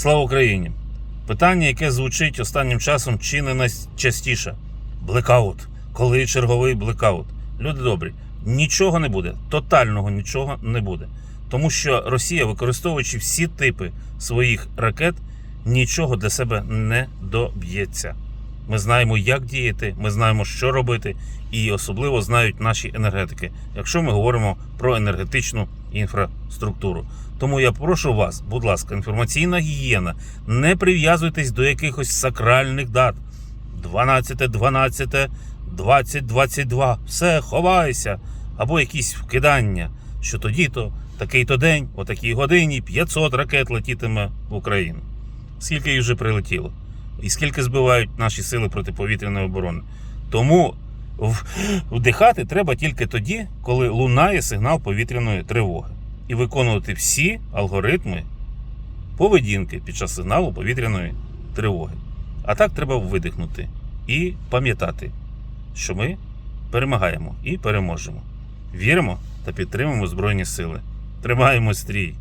Слава Україні! Питання, яке звучить останнім часом чи не найчастіше: блекаут. Коли черговий блекаут? Люди добрі, нічого не буде, тотального нічого не буде. Тому що Росія, використовуючи всі типи своїх ракет, нічого для себе не доб'ється. Ми знаємо, як діяти, ми знаємо, що робити, і особливо знають наші енергетики, якщо ми говоримо про енергетичну інфраструктуру. Тому я прошу вас, будь ласка, інформаційна гігієна, не прив'язуйтесь до якихось сакральних дат. 12, 12, 20, 22. Все, ховайся. Або якісь вкидання, що тоді-то, такий-то день, о такій годині 500 ракет летітиме в Україну. Скільки їх вже прилетіло? І скільки збивають наші сили протиповітряної оборони? Тому вдихати треба тільки тоді, коли лунає сигнал повітряної тривоги, і виконувати всі алгоритми поведінки під час сигналу повітряної тривоги. А так треба видихнути і пам'ятати, що ми перемагаємо і переможемо. Віримо та підтримуємо Збройні Сили. Тримаємо стрій!